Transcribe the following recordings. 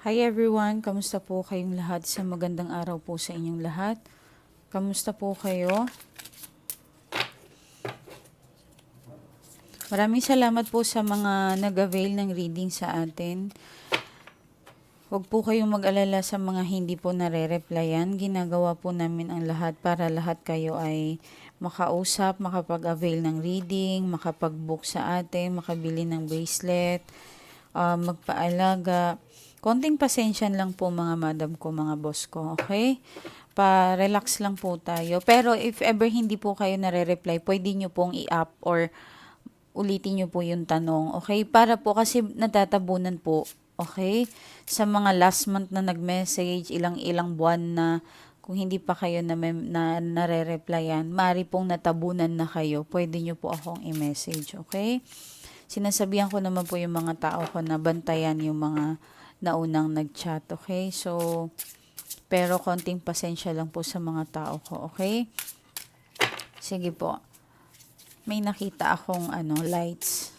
Hi everyone, kamusta po kayong lahat? Sa magandang araw po sa inyong lahat. Kamusta po kayo? Maraming salamat po sa mga nag-avail ng reading sa atin. Huwag po kayong mag-alala sa mga hindi po nare-replyan. Ginagawa po namin ang lahat para lahat kayo ay makausap, makapag-avail ng reading, makapag-book sa atin, makabili ng bracelet, uh, magpaalaga. Konting pasensya lang po mga madam ko, mga boss ko, okay? Pa-relax lang po tayo. Pero if ever hindi po kayo nare-reply, pwede nyo pong i-up or ulitin nyo po yung tanong, okay? Para po kasi natatabunan po, okay? Sa mga last month na nag-message, ilang-ilang buwan na kung hindi pa kayo na, na nare-replyan, mari pong natabunan na kayo, pwede nyo po akong i-message, okay? Sinasabihan ko naman po yung mga tao ko na bantayan yung mga naunang nag-chat, okay? So, pero konting pasensya lang po sa mga tao ko, okay? Sige po may nakita akong ano, lights.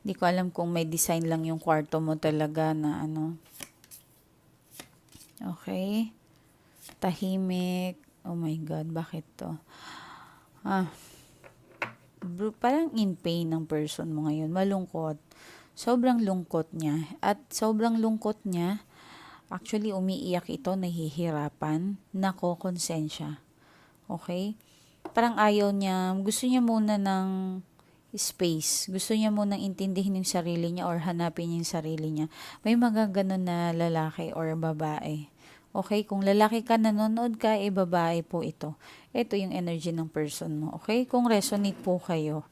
Hindi ko alam kung may design lang yung kwarto mo talaga na ano. Okay. Tahimik. Oh my God, bakit to? Ah. Bro, parang in pain ng person mo ngayon. Malungkot. Sobrang lungkot niya. At sobrang lungkot niya, actually umiiyak ito, nahihirapan, nakokonsensya. Okay? parang ayaw niya, gusto niya muna ng space. Gusto niya muna intindihin yung sarili niya or hanapin yung sarili niya. May mga ganun na lalaki or babae. Okay, kung lalaki ka, nanonood ka, eh babae po ito. Ito yung energy ng person mo. Okay, kung resonate po kayo.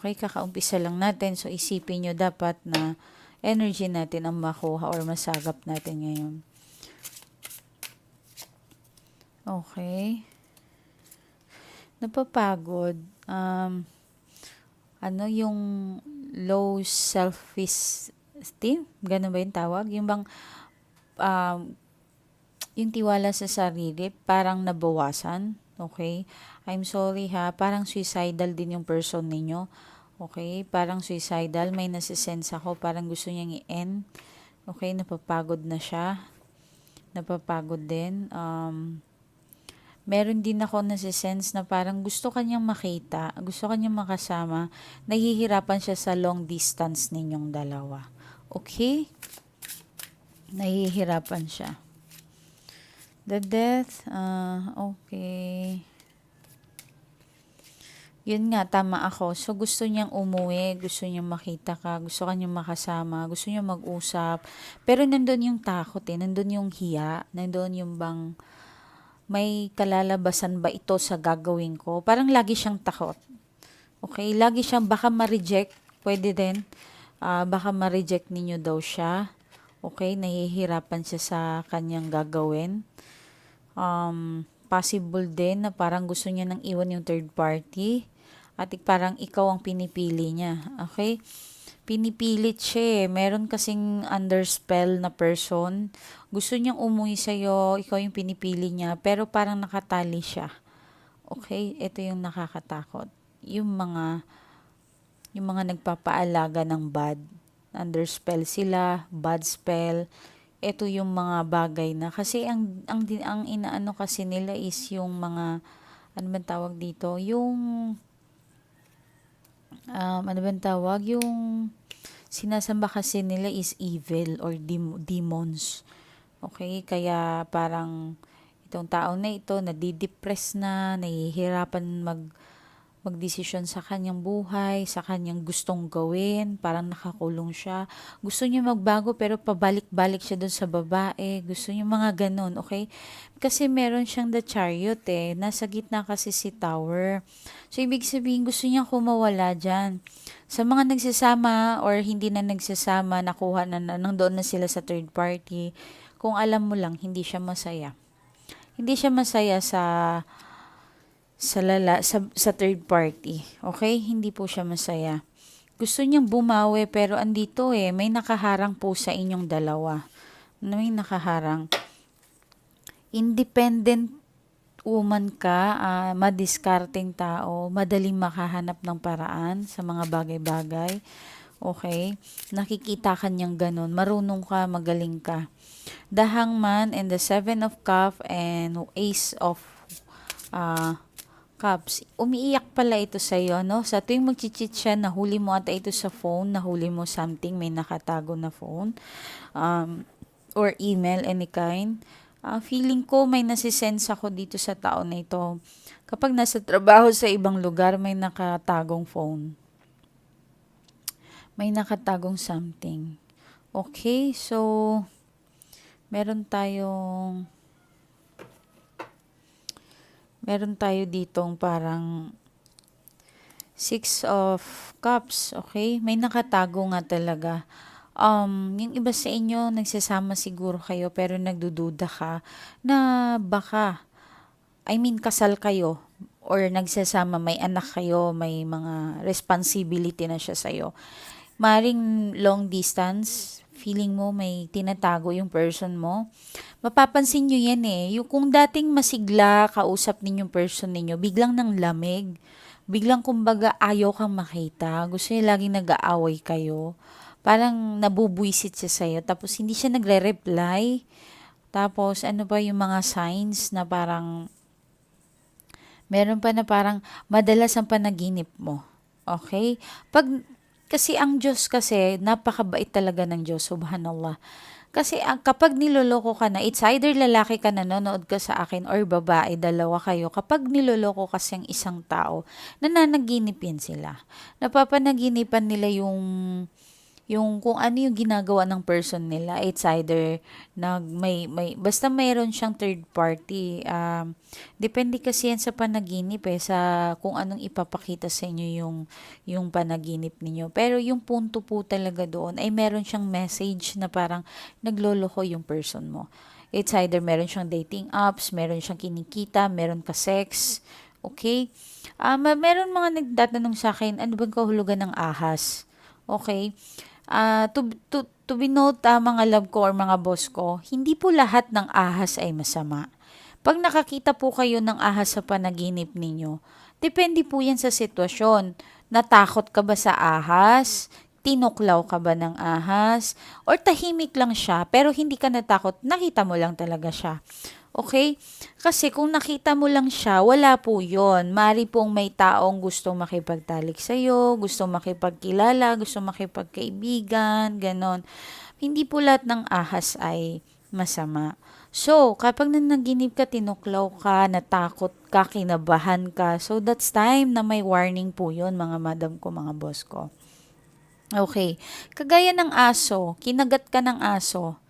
Okay, kakaumpisa lang natin. So, isipin nyo dapat na energy natin ang makuha or masagap natin ngayon. Okay napapagod. Um, ano yung low self-esteem? Ganun ba yung tawag? Yung bang um, yung tiwala sa sarili parang nabawasan. Okay? I'm sorry ha. Parang suicidal din yung person ninyo. Okay? Parang suicidal. May nasisense ako. Parang gusto niyang i-end. Okay? Napapagod na siya. Napapagod din. Um, meron din ako nasi-sense na parang gusto kanyang makita, gusto kanyang makasama, nahihirapan siya sa long distance ninyong dalawa. Okay? Nahihirapan siya. The death, uh, okay. Yun nga, tama ako. So, gusto niyang umuwi, gusto niyang makita ka, gusto kanyang makasama, gusto niyang mag-usap. Pero nandun yung takot eh, nandun yung hiya, nandun yung bang, may kalalabasan ba ito sa gagawin ko? Parang lagi siyang takot. Okay, lagi siyang baka ma-reject. Pwede din. Uh, baka ma-reject ninyo daw siya. Okay, nahihirapan siya sa kanyang gagawin. Um, possible din na parang gusto niya nang iwan yung third party. At parang ikaw ang pinipili niya. Okay? pinipilit siya eh. Meron kasing under spell na person. Gusto niyang umuwi sa'yo, ikaw yung pinipili niya, pero parang nakatali siya. Okay? Ito yung nakakatakot. Yung mga, yung mga nagpapaalaga ng bad. Under spell sila, bad spell. Ito yung mga bagay na, kasi ang, ang, ang inaano kasi nila is yung mga, ano man tawag dito, yung um, ano ba tawag? Yung sinasamba kasi nila is evil or dem- demons. Okay? Kaya parang itong tao na ito, nadidepress na, nahihirapan mag magdesisyon sa kanyang buhay, sa kanyang gustong gawin, parang nakakulong siya. Gusto niya magbago pero pabalik-balik siya dun sa babae. Gusto niya mga ganun, okay? Kasi meron siyang the chariot eh. Nasa gitna kasi si tower. So, ibig sabihin, gusto niya kumawala dyan. Sa mga nagsasama or hindi na nagsasama, nakuha na, na nandoon na sila sa third party, kung alam mo lang, hindi siya masaya. Hindi siya masaya sa sa, lala, sa, sa third party. Okay? Hindi po siya masaya. Gusto niyang bumawi pero andito eh, may nakaharang po sa inyong dalawa. May nakaharang. Independent woman ka, uh, madiskarting tao, madaling makahanap ng paraan sa mga bagay-bagay. Okay? Nakikita ka niyang ganun. Marunong ka, magaling ka. The Hangman and the Seven of Cup and Ace of uh, Cups. Umiiyak pala ito sa iyo, no? Sa tuwing magchichit siya, nahuli mo ata ito sa phone, nahuli mo something, may nakatago na phone. Um, or email, any kind. Uh, feeling ko may nasisense ako dito sa tao na ito. Kapag nasa trabaho sa ibang lugar, may nakatagong phone. May nakatagong something. Okay, so meron tayong meron tayo ditong parang six of cups, okay? May nakatago nga talaga. Um, yung iba sa inyo, nagsasama siguro kayo pero nagdududa ka na baka, I mean, kasal kayo or nagsasama, may anak kayo, may mga responsibility na siya sa'yo. Maring long distance, feeling mo may tinatago yung person mo, mapapansin nyo yan eh. Yung kung dating masigla, kausap ninyong person ninyo, biglang nang lamig. Biglang kumbaga ayaw kang makita. Gusto niya laging nag-aaway kayo. Parang nabubwisit siya sa'yo. Tapos hindi siya nagre-reply. Tapos ano ba yung mga signs na parang meron pa na parang madalas ang panaginip mo. Okay? Pag kasi ang Diyos kasi, napakabait talaga ng Diyos, subhanallah. Kasi ang, kapag niloloko ka na, it's either lalaki ka nanonood ka sa akin or babae, dalawa kayo. Kapag niloloko kasi ang isang tao, nananaginip yan sila. Napapanaginipan nila yung yung kung ano yung ginagawa ng person nila it's either nag may may basta mayroon siyang third party. Um depende kasi yan sa panaginip eh sa kung anong ipapakita sa inyo yung yung panaginip ninyo. Pero yung punto po talaga doon ay meron siyang message na parang nagloloko yung person mo. It's either meron siyang dating apps meron siyang kinikita meron ka sex okay? Um, meron mga nagtatanong sa akin ano bang kahulugan ng ahas? Okay uh, to, to, to be note, uh, mga love ko or mga boss ko, hindi po lahat ng ahas ay masama. Pag nakakita po kayo ng ahas sa panaginip ninyo, depende po yan sa sitwasyon. Natakot ka ba sa ahas? Tinuklaw ka ba ng ahas? Or tahimik lang siya, pero hindi ka natakot, nakita mo lang talaga siya. Okay? Kasi kung nakita mo lang siya, wala po yon. Mari pong may taong gusto makipagtalik sa'yo, gusto makipagkilala, gusto makipagkaibigan, ganon. Hindi po lahat ng ahas ay masama. So, kapag nanaginip ka, tinuklaw ka, natakot ka, kinabahan ka, so that's time na may warning po yon mga madam ko, mga boss ko. Okay. Kagaya ng aso, kinagat ka ng aso,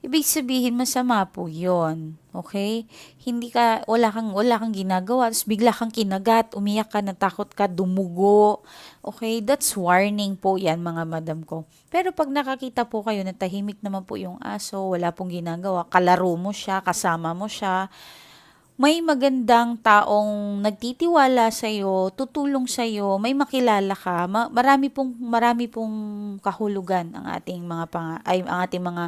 ibig sabihin masama po yon Okay? Hindi ka, wala kang, wala kang ginagawa, tapos bigla kang kinagat, umiyak ka, natakot ka, dumugo. Okay? That's warning po yan, mga madam ko. Pero pag nakakita po kayo na tahimik naman po yung aso, wala pong ginagawa, kalaro mo siya, kasama mo siya, may magandang taong nagtitiwala sa iyo, tutulong sa iyo, may makilala ka, ma- marami pong marami pong kahulugan ang ating mga pang- ay ang ating mga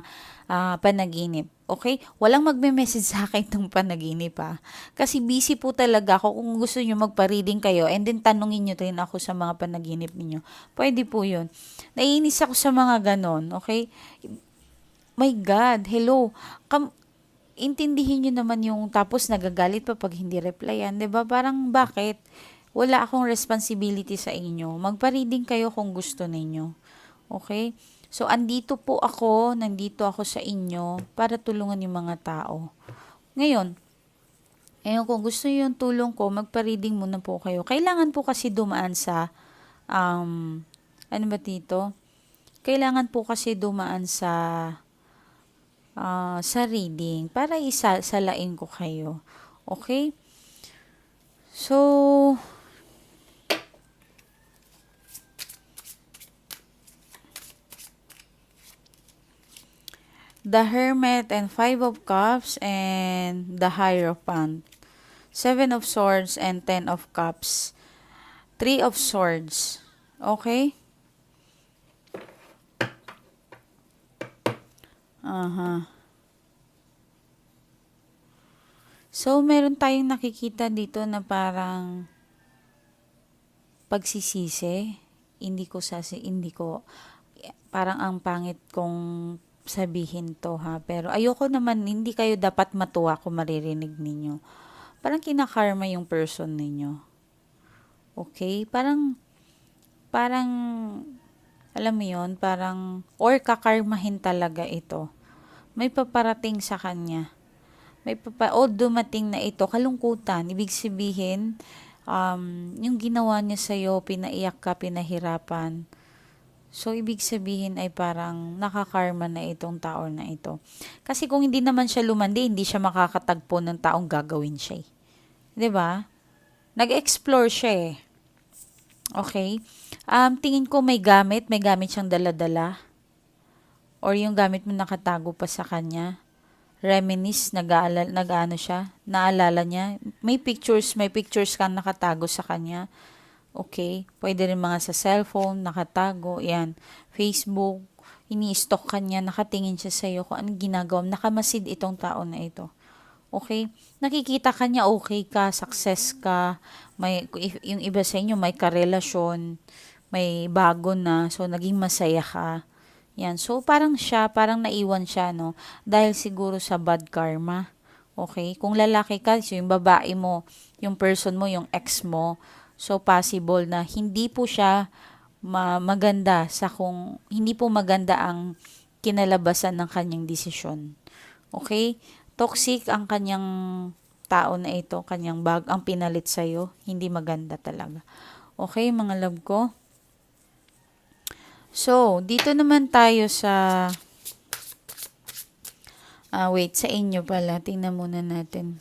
uh, panaginip. Okay? Walang magme-message sa akin ng panaginip ha. Kasi busy po talaga ako. Kung gusto niyo magpa-reading kayo and then tanungin niyo din ako sa mga panaginip niyo. Pwede po 'yun. Naiinis ako sa mga ganon. Okay? My God, hello. Kam intindihin nyo naman yung tapos nagagalit pa pag hindi replyan, 'di ba? Parang bakit? Wala akong responsibility sa inyo. Magpa-reading kayo kung gusto ninyo. Okay? So andito po ako, nandito ako sa inyo para tulungan yung mga tao. Ngayon, ngayon kung gusto niyo yung tulong ko, magpa-reading muna po kayo. Kailangan po kasi dumaan sa um ano ba dito? Kailangan po kasi dumaan sa uh, sa reading para isasalain ko kayo. Okay? So, the Hermit and Five of Cups and the Hierophant. Seven of Swords and Ten of Cups. Three of Swords. Okay? Aha. So, meron tayong nakikita dito na parang pagsisisi. hindi ko sasi, hindi ko, parang ang pangit kong sabihin to ha. Pero ayoko naman, hindi kayo dapat matuwa kung maririnig ninyo. Parang kinakarma yung person ninyo. Okay? Parang, parang, alam mo yon parang, or kakarmahin talaga ito. May paparating sa kanya. May papa, o dumating na ito, kalungkutan. Ibig sabihin, um, yung ginawa niya sa'yo, pinaiyak ka, pinahirapan. So, ibig sabihin ay parang nakakarma na itong tao na ito. Kasi kung hindi naman siya lumandi, hindi siya makakatagpo ng taong gagawin siya. eh. ba? Nag-explore siya eh. Okay? Um, tingin ko may gamit, may gamit siyang dala-dala. Or yung gamit mo nakatago pa sa kanya. Reminisce, nag-aalala, nag-ano siya, naalala niya. May pictures, may pictures kang nakatago sa kanya. Okay? Pwede rin mga sa cellphone, nakatago, yan. Facebook, ini-stock ka niya, nakatingin siya sa'yo kung anong ginagawa. Nakamasid itong tao na ito. Okay? Nakikita ka niya, okay ka, success ka, may, yung iba sa inyo, may karelasyon, may bago na, so naging masaya ka. Yan. So, parang siya, parang naiwan siya, no? Dahil siguro sa bad karma. Okay? Kung lalaki ka, so yung babae mo, yung person mo, yung ex mo, so possible na hindi po siya ma- maganda sa kung, hindi po maganda ang kinalabasan ng kanyang desisyon. Okay? Toxic ang kanyang tao na ito, kanyang bag, ang pinalit sa'yo, hindi maganda talaga. Okay, mga love ko? So, dito naman tayo sa Ah, wait, sa inyo pala. Tingnan muna natin.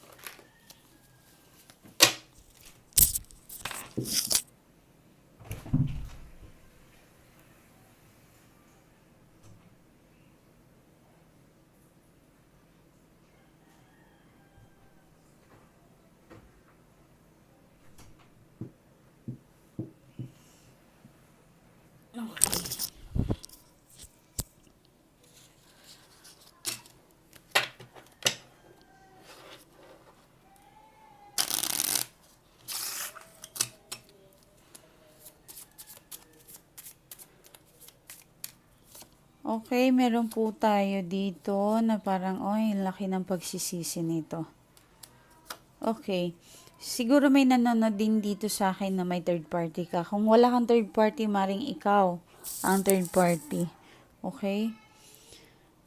Okay, meron po tayo dito na parang, oy, laki ng pagsisisi nito. Okay. Siguro may nanonood din dito sa akin na may third party ka. Kung wala kang third party, maring ikaw ang third party. Okay?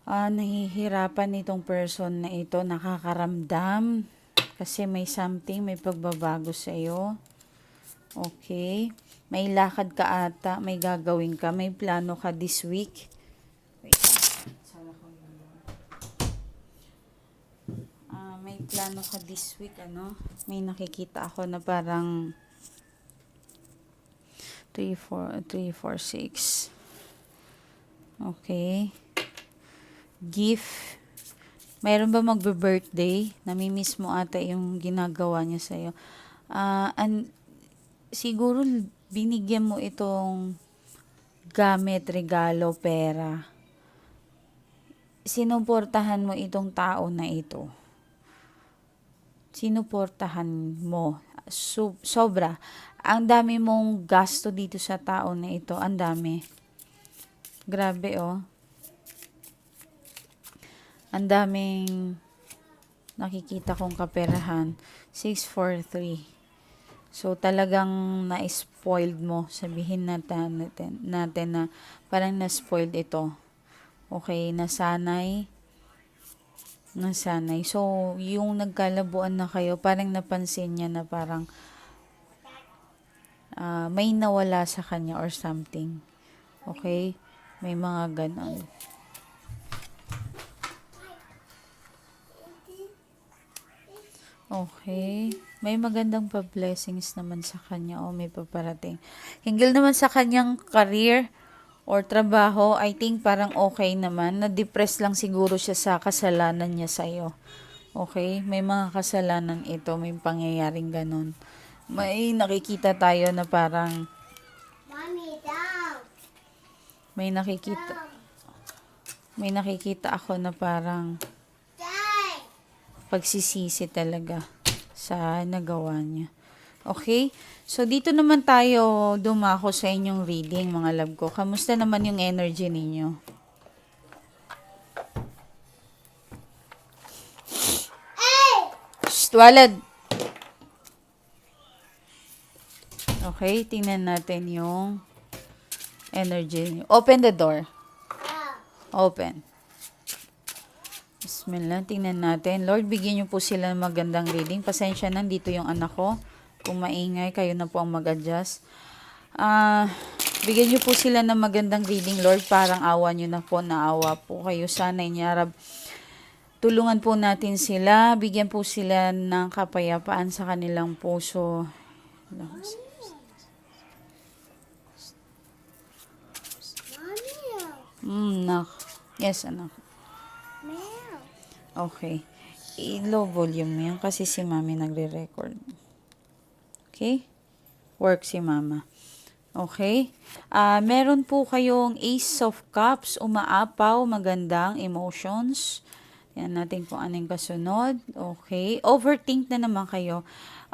Ah, nahihirapan itong person na ito, nakakaramdam. Kasi may something, may pagbabago sa iyo. Okay? May lakad ka ata, may gagawin ka, may plano ka this week. Wait. Sala ko yun. Ah, may plano ka this week, ano? May nakikita ako na parang 3, 4, 3, 4, 6. Okay. Gift. Mayroon ba magbe-birthday? Namimiss mo ata yung ginagawa niya sa'yo. Ah, an siguro binigyan mo itong gamit, regalo, pera. Sinuportahan mo itong tao na ito. Sinuportahan mo. So, sobra. Ang dami mong gasto dito sa tao na ito. Ang dami. Grabe, oh. Ang daming nakikita kong kaperahan. 643. So, talagang na-spoiled mo. Sabihin natin, natin, na parang na-spoiled ito. Okay, nasanay. Nasanay. So, yung nagkalabuan na kayo, parang napansin niya na parang ah, may nawala sa kanya or something. Okay? May mga ganon. Okay. May magandang pa-blessings naman sa kanya o may paparating. Hinggil naman sa kanyang career or trabaho, I think parang okay naman. Na-depress lang siguro siya sa kasalanan niya sa'yo. Okay? May mga kasalanan ito, may pangyayaring ganun. May nakikita tayo na parang Mommy, down. may nakikita may nakikita ako na parang pagsisisi talaga sa nagawa niya. Okay? So, dito naman tayo dumako sa inyong reading, mga love ko. Kamusta naman yung energy ninyo? Shh, walad! Okay, tingnan natin yung energy niyo. Open the door. Open. Bismillah, tingnan natin. Lord, bigyan niyo po sila ng magandang reading. Pasensya na, dito yung anak ko. Kung maingay, kayo na po ang mag-adjust. Ah, bigyan niyo po sila ng magandang reading, Lord. Parang awa niyo na po, naawa po kayo. Sana inyarab. Tulungan po natin sila. Bigyan po sila ng kapayapaan sa kanilang puso. Mm, nak. Yes, anak. Okay. I-low volume yan kasi si mami nagre-record. Okay? Work si mama. Okay? Ah, meron po kayong Ace of Cups, umaapaw, magandang emotions. Yan natin kung anong kasunod. Okay. Overthink na naman kayo.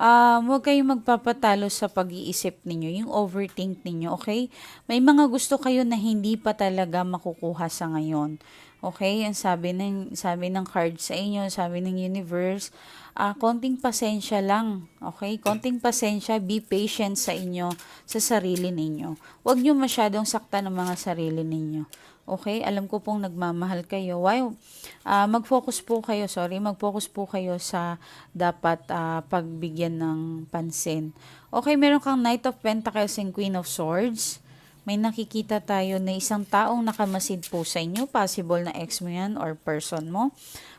Um, huwag kayong magpapatalo sa pag-iisip ninyo, yung overthink ninyo, okay? May mga gusto kayo na hindi pa talaga makukuha sa ngayon. Okay? Ang sabi ng, sabi ng card sa inyo, sabi ng universe, ah konting pasensya lang. Okay? Konting pasensya, be patient sa inyo, sa sarili ninyo. Huwag nyo masyadong sakta ng mga sarili ninyo. Okay? Alam ko pong nagmamahal kayo. Why? Ah, mag-focus po kayo, sorry, mag-focus po kayo sa dapat ah, pagbigyan ng pansin. Okay, meron kang Knight of Pentacles and Queen of Swords. May nakikita tayo na isang taong nakamasid po sa inyo. Possible na ex mo yan or person mo.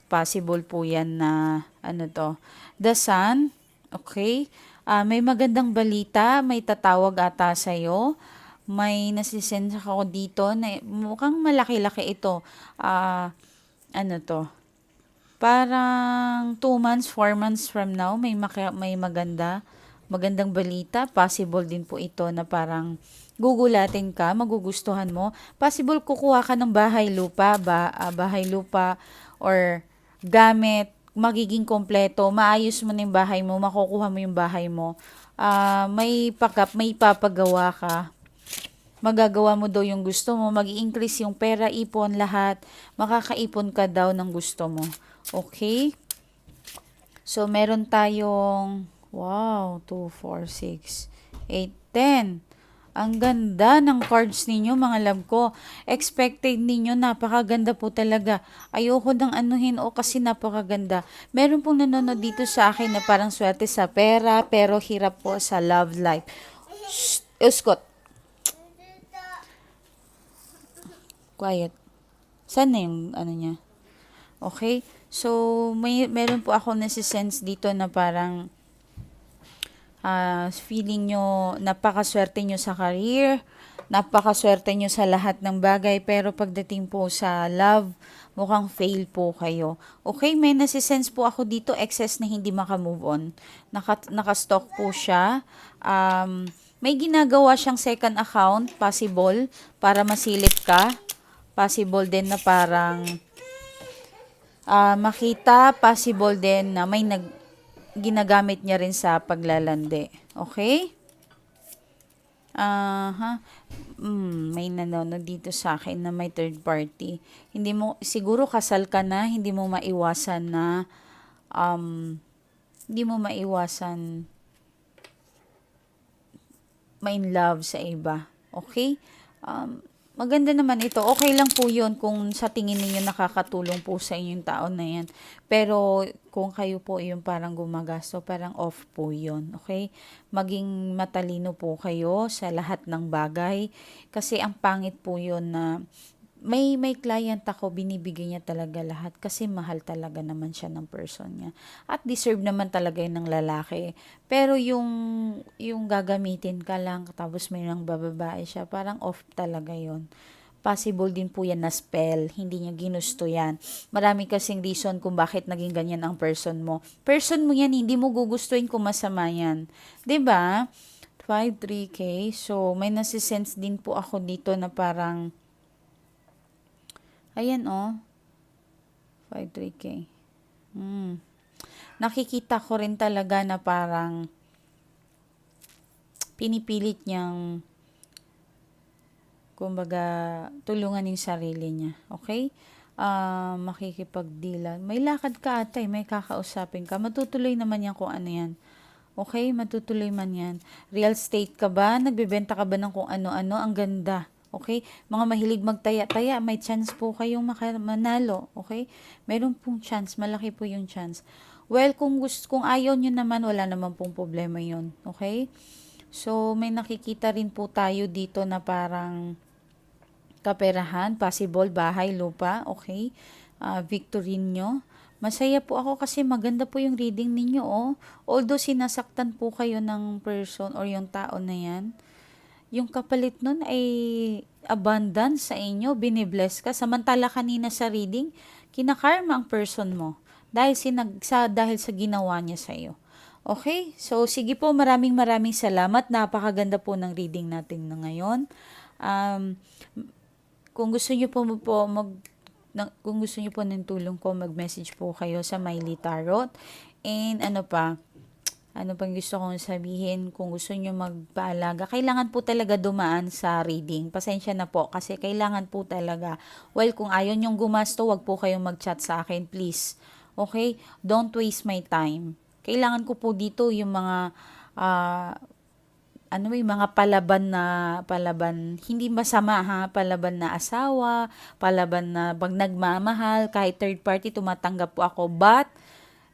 Possible po yan na, ano to, The Sun. Okay. Ah, may magandang balita. May tatawag ata sa'yo. May nasisend ako dito na mukhang malaki-laki ito. Ah, ano to? Parang 2 months, 4 months from now, may, maka, may maganda, magandang balita. Possible din po ito na parang gugulatin ka, magugustuhan mo. Possible kukuha ka ng bahay lupa, ba, ah, bahay lupa, or gamit, magiging kompleto, maayos mo na yung bahay mo, makukuha mo yung bahay mo. Ah, may pakap, may papagawa ka magagawa mo daw yung gusto mo, mag increase yung pera, ipon, lahat. Makakaipon ka daw ng gusto mo. Okay? So, meron tayong, wow, 2, 4, 6, 8, 10. Ang ganda ng cards ninyo, mga love ko. Expected ninyo, napakaganda po talaga. Ayoko nang anuhin o kasi napakaganda. Meron pong nanonood dito sa akin na parang swerte sa pera, pero hirap po sa love life. Shh, Uskot. quiet. Saan yung ano niya? Okay? So, may, meron po ako nasi-sense dito na parang ah, feeling nyo, napakaswerte nyo sa career, napakaswerte nyo sa lahat ng bagay, pero pagdating po sa love, mukhang fail po kayo. Okay, may nasi-sense po ako dito, excess na hindi makamove on. Naka, nakastock po siya. Um, may ginagawa siyang second account, possible, para masilip ka possible din na parang ah, makita, possible din na may nag, ginagamit niya rin sa paglalande. Okay? Aha. Mm, may nanonood dito sa akin na may third party. Hindi mo, siguro kasal ka na, hindi mo maiwasan na, um, hindi mo maiwasan ma-in love sa iba. Okay? Um, maganda naman ito. Okay lang po yun kung sa tingin ninyo nakakatulong po sa inyong taon na yan. Pero kung kayo po yung parang gumagasto, parang off po yun. Okay? Maging matalino po kayo sa lahat ng bagay. Kasi ang pangit po yun na may may client ako, binibigay niya talaga lahat kasi mahal talaga naman siya ng person niya. At deserve naman talaga yun ng lalaki. Pero yung yung gagamitin ka lang tapos may nang bababae siya, parang off talaga yon Possible din po yan na spell. Hindi niya ginusto yan. Marami kasing reason kung bakit naging ganyan ang person mo. Person mo yan, hindi mo gugustuhin kung masama yan. ba 5, 3K. So, may nasisense din po ako dito na parang Ayan, oh. 5-3K. Hmm. Nakikita ko rin talaga na parang pinipilit niyang kumbaga, tulungan yung sarili niya. Okay? Ah, makikipagdilan. May lakad ka atay, may kakausapin ka. Matutuloy naman yan kung ano yan. Okay? Matutuloy man yan. Real estate ka ba? Nagbebenta ka ba ng kung ano-ano? Ang ganda. Okay? Mga mahilig magtaya-taya, may chance po kayong manalo. Okay? Meron pong chance. Malaki po yung chance. Well, kung gusto, kung ayaw nyo naman, wala naman pong problema yon Okay? So, may nakikita rin po tayo dito na parang kaperahan, possible, bahay, lupa, okay? Ah, Victorino. Masaya po ako kasi maganda po yung reading ninyo, oh. Although sinasaktan po kayo ng person or yung tao na yan, yung kapalit nun ay abundance sa inyo, binibless ka. Samantala kanina sa reading, kinakarma ang person mo dahil, sinag, sa, dahil sa ginawa niya sa iyo. Okay? So, sige po, maraming maraming salamat. Napakaganda po ng reading natin na ngayon. Um, kung gusto niyo po, po mag na, kung gusto niyo po ng tulong ko, mag-message po kayo sa Miley Tarot. And ano pa, ano pang gusto kong sabihin, kung gusto niyo magpaalaga, kailangan po talaga dumaan sa reading. Pasensya na po, kasi kailangan po talaga. Well, kung ayaw niyong gumasto, wag po kayong mag-chat sa akin, please. Okay? Don't waste my time. Kailangan ko po dito yung mga ah, ano may mga palaban na palaban hindi masama ha palaban na asawa palaban na pag nagmamahal kahit third party tumatanggap po ako but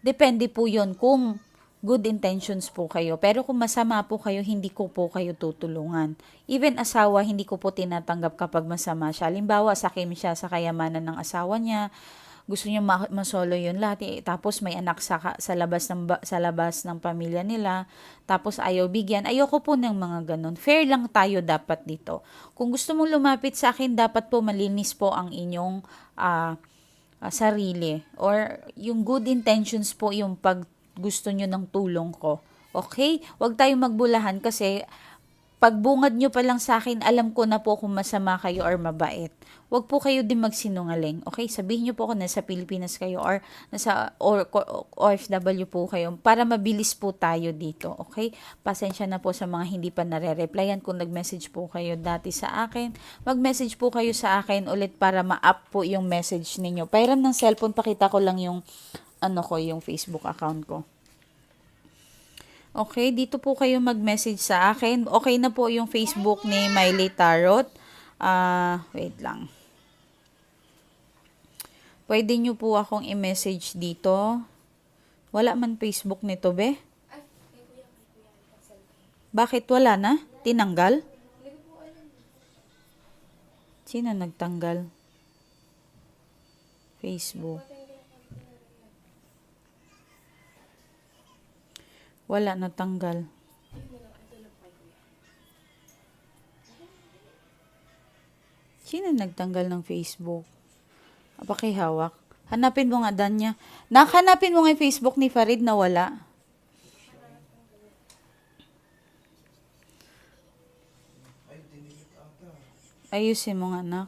depende po yon kung good intentions po kayo. Pero kung masama po kayo hindi ko po kayo tutulungan. Even asawa hindi ko po tinatanggap kapag masama siya. Halimbawa sakim siya sa kayamanan ng asawa niya gusto niya ma- masolo yun lahat. Eh. tapos may anak sa sa labas ng sa labas ng pamilya nila tapos ayaw bigyan. Ayoko po ng mga ganun. Fair lang tayo dapat dito. Kung gusto mong lumapit sa akin dapat po malinis po ang inyong ah, ah, sarili or yung good intentions po yung pag gusto nyo ng tulong ko okay wag tayong magbulahan kasi pagbungad nyo pa lang sa akin, alam ko na po kung masama kayo or mabait. Huwag po kayo din magsinungaling. Okay? Sabihin nyo po kung nasa Pilipinas kayo or nasa or OFW po kayo para mabilis po tayo dito. Okay? Pasensya na po sa mga hindi pa nare-replyan. Kung nag-message po kayo dati sa akin, mag-message po kayo sa akin ulit para ma-up po yung message ninyo. Pairam ng cellphone, pakita ko lang yung ano ko, yung Facebook account ko. Okay, dito po kayo mag-message sa akin. Okay na po yung Facebook ni Miley Tarot. Ah, wait lang. Pwede nyo po akong i-message dito. Wala man Facebook nito, be? Bakit wala na? Tinanggal? Sino nagtanggal? Facebook. Wala natanggal. Sino nagtanggal ng Facebook? Pakihawak. Hanapin mo nga Danya. Nakahanapin mo nga yung Facebook ni Farid na wala. Ayusin mo nga, anak.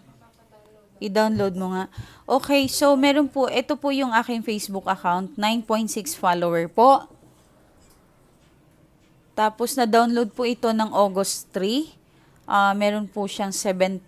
I-download mo nga. Okay, so meron po, ito po yung aking Facebook account, 9.6 follower po. Tapos na-download po ito ng August 3. Ah, meron po siyang 70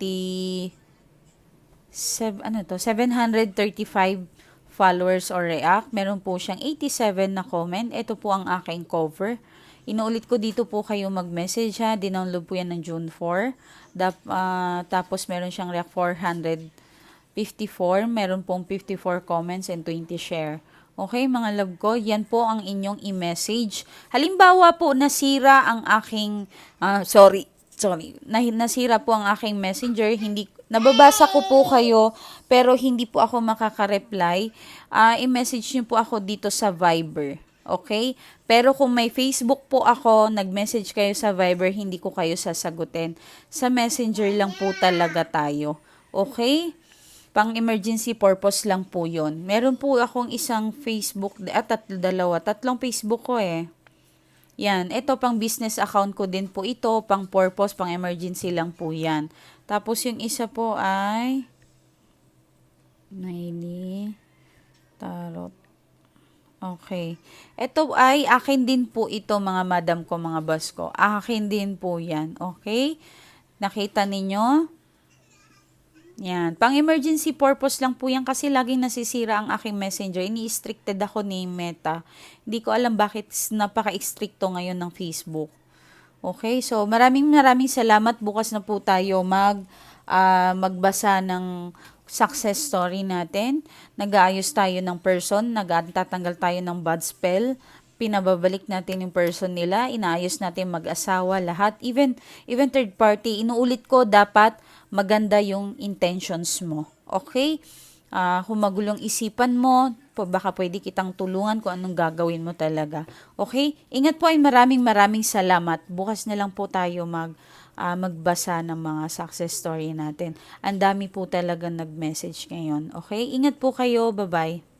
sev, ano to, 735 followers or react. Meron po siyang 87 na comment. Ito po ang aking cover. Inuulit ko dito po kayo mag-message ha. Dinownload po yan ng June 4. Dap, ah, tapos meron siyang react 454. Meron pong 54 comments and 20 share. Okay, mga love ko, yan po ang inyong i-message. Halimbawa po, nasira ang aking, ah, sorry, sorry, na, nasira po ang aking messenger, hindi, nababasa ko po kayo, pero hindi po ako makaka-reply. Ah, i-message niyo po ako dito sa Viber. Okay? Pero kung may Facebook po ako, nag-message kayo sa Viber, hindi ko kayo sasagutin. Sa Messenger lang po talaga tayo. Okay? Pang emergency purpose lang po yon. Meron po akong isang Facebook, at tatlo, dalawa, tatlong Facebook ko eh. Yan, ito pang business account ko din po ito, pang purpose, pang emergency lang po yan. Tapos yung isa po ay Miley Tarot. Okay. Ito ay akin din po ito mga madam ko, mga boss ko. Akin din po yan. Okay? Nakita ninyo? Yan. Pang emergency purpose lang po yan kasi laging nasisira ang aking messenger. Ini-restricted ako ni Meta. Hindi ko alam bakit napaka-stricto ngayon ng Facebook. Okay? So, maraming maraming salamat. Bukas na po tayo mag ah, magbasa ng success story natin. Nag-aayos tayo ng person, nagtatanggal tayo ng bad spell, pinababalik natin yung person nila, inaayos natin mag-asawa, lahat. Even, even third party, inuulit ko, dapat maganda yung intentions mo. Okay? Ah, kung magulong isipan mo, po, baka pwede kitang tulungan kung anong gagawin mo talaga. Okay? Ingat po ay maraming maraming salamat. Bukas na lang po tayo mag ah, magbasa ng mga success story natin. Ang dami po talaga nag-message ngayon. Okay? Ingat po kayo. Bye-bye.